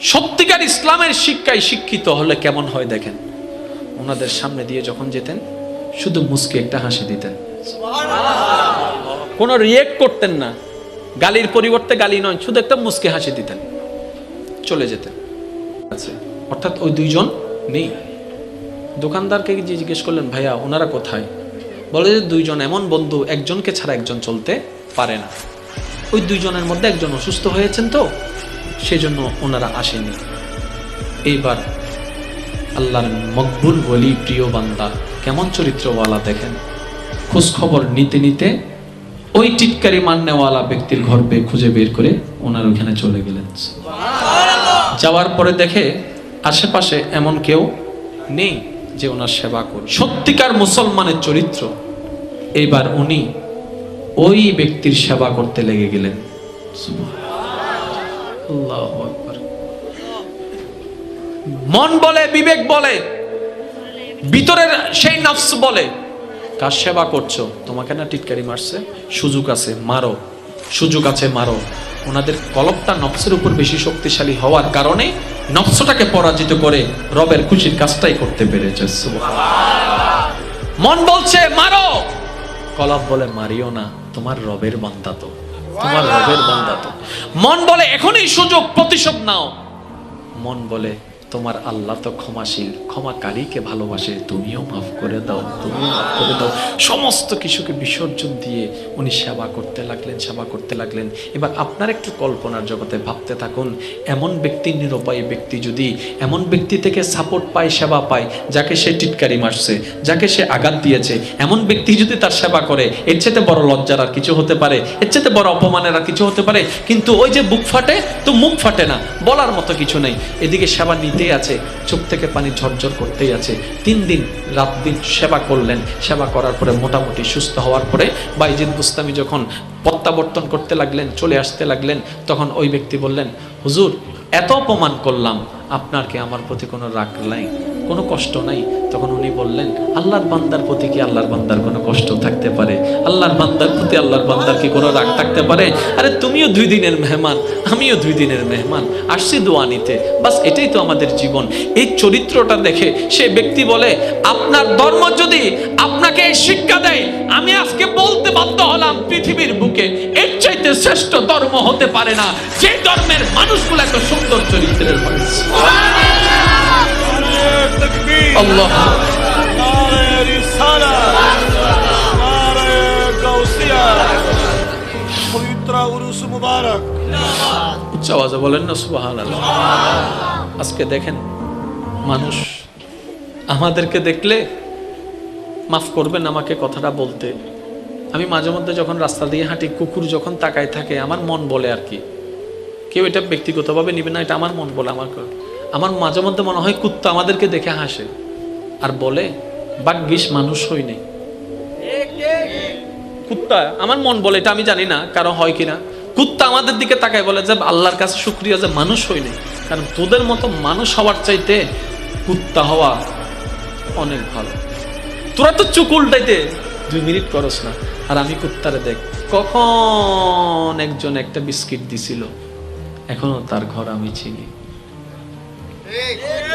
সত্যিকার ইসলামের শিক্ষায় শিক্ষিত হলে কেমন হয় দেখেন? ওনাদের সামনে দিয়ে যখন যেতেন, শুধু মুসকে একটা হাসি দিতেন। কোনো রিয়েক্ট করতেন না। গালির পরিবর্তে গালি নয়, শুধু একটা মুসকে হাসি দিতেন। চলে যেতেন। আছে অর্থাৎ ওই দুইজন নেই। দোকানদারকে জিজ্ঞেস করলেন, ভাইয়া, ওনারা কোথায়? বলে যে, দুইজন এমন বন্ধু, একজনকে ছাড়া একজন চলতে পারে না। ওই দুইজনের মধ্যে একজন অসুস্থ হয়েছেন তো সেজন্য ওনারা আসেনি। এইবার আল্লাহর মকবুল বলি প্রিয় বান্দা, কেমন চরিত্রওয়ালা দেখেন? খোঁজ খবর নিতে নিতে ওই টিটকারি মান্যওয়ালা ব্যক্তির ঘর পেয়ে খুঁজে বের করে ওনার ওখানে চলে গেলেন। যাওয়ার পরে দেখে আশেপাশে এমন কেউ নেই যে ওনার সেবা করবে সত্যিকার মুসলমানের চরিত্র। এইবার উনি ওই ব্যক্তির সেবা করতে লেগে গেলেন। মন বলে, বিবেক বলে, ভিতরের সেই নফস বলে, কার সেবা করছ? তোমাকে না টিটকারি মারছে? সুযোগ আছে, মারো। সুযোগ আছে, মারো। ওনাদের কলপটা নফসের উপর বেশি শক্তিশালী হওয়ার কারণে নফসটাকে পরাজিত করে রবের খুশির কাজটাই করতে পেরেছে। মন বলছে, মারো। কলব বলে, মারিও না। তোমার রবের বান্দা তো। তোমার রবের বান্দা তো মন বলে এখনই সুযোগ প্রতিশোধ নাও। মন বলে তোমার আল্লাহ তো ক্ষমাশীল, ক্ষমাকারীকে ভালোবাসে, তুমিও মাফ করে দাও, তুমিও মাফ করে দাও। সমস্ত কিছুকে বিসর্জন দিয়ে উনি সেবা করতে লাগলেন, সেবা করতে লাগলেন। এবার আপনার একটু কল্পনার জগতে ভাবতে থাকুন, এমন ব্যক্তি নিরুপায়ী ব্যক্তি যদি এমন ব্যক্তি থেকে সাপোর্ট পায়, সেবা পায়, যাকে সে টিটকারি মারছে, যাকে সে আঘাত দিয়েছে, এমন ব্যক্তি যদি তার সেবা করে, এর চেয়ে বড় লজ্জার আর কিছু হতে পারে, এর চেয়ে বড় অপমানের আর কিছু হতে পারে, কিন্তু ওই যে বুক ফাটে, তো মুখ ফাটে না, বলার মতো কিছু নেই। এদিকে সেবা নিতেই আছে চোখ থেকে পানি ঝরঝর করতেই আছে। তিন দিন, রাত দিন সেবা করলেন। সেবা করার পরে মোটামুটি সুস্থ হওয়ার পরে বাইজিদ বুস্তামি যখন প্রত্যাবর্তন করতে লাগলেন, চলে আসতে লাগলেন, তখন ওই ব্যক্তি বললেন, হুজুর, এত অপমান করলাম। আপনার কি আমার প্রতি কোনো রাগ নাই? কোনো কষ্ট নাই। তখন উনি বললেন, আল্লাহর বান্দার প্রতি কি আল্লাহর বান্দার কোনো কষ্ট থাকতে পারে? আল্লাহর বান্দার প্রতি আল্লাহর বান্দার কি কোনো রাগ থাকতে পারে? আরে তুমিও দুই দিনের মেহমান, আমিও দুই দিনের মেহমান। আসছি দোয়া নিতে। বাস এটাই তো আমাদের জীবন। এই চরিত্রটা দেখে সে ব্যক্তি বলে, আপনার ধর্ম যদি আপনাকে এই শিক্ষা দেয়, আমি আজকে বলতে বাধ্য হলাম পৃথিবীর বুকে, এর চাইতে শ্রেষ্ঠ ধর্ম হতে পারে না। যে ধর্মের মানুষগুলো এত সুন্দর চরিত্রের তাকবীর আল্লাহ। বলেন না সুবাহান আজকে দেখেন, মানুষ আমাদেরকে দেখলে মাফ করবেন আমাকে কথাটা বলতে। আমি মাঝে মধ্যে যখন রাস্তা দিয়ে হাঁটি, কুকুর যখন তাকায় থাকে, আমার মন বলে আর কি। কেউ এটা ব্যক্তিগতভাবে নিবে না, এটা আমার মন বলে, আমার আমার মাঝে মধ্যে মনে হয় কুত্তা আমাদেরকে দেখে হাসে। আর বলে বাগ্যিস মানুষ হই নেই। কুত্তা, আমার মন বলে, এটা আমি জানি না কারও হয় কিনা। কুত্তা আমাদের দিকে তাকায় বলে যে, আল্লাহর কাছে শুক্রিয়া যে মানুষ হইনি কারণ তোদের মতো মানুষ হওয়ার চাইতে কুত্তা হওয়া অনেক ভালো। তোরা তো চুক উল্টাইতে দুই মিনিট করস না। আর আমি কুত্তারে দেখ, কখন একজন একটা বিস্কিট দিছিল, এখনও তার ঘর আমি চিনি।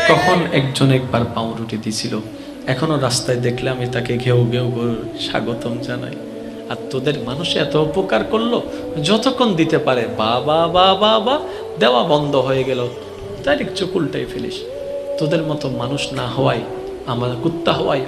কখন একজন একবার পাউরুটি দিছিল? এখনও রাস্তায় দেখলে আমি তাকে ঘেউ ঘেউ স্বাগতম জানাই। আর তোদের মানুষ এত উপকার করল? যতক্ষণ দিতে পারে বাবা বাবা বা দেওয়া বন্ধ হয়ে গেল। ডাইরেক্ট চোখ উল্টাই ফেলিস। তোদের মতো মানুষ না হওয়ায়, আমার কুত্তা হওয়ায়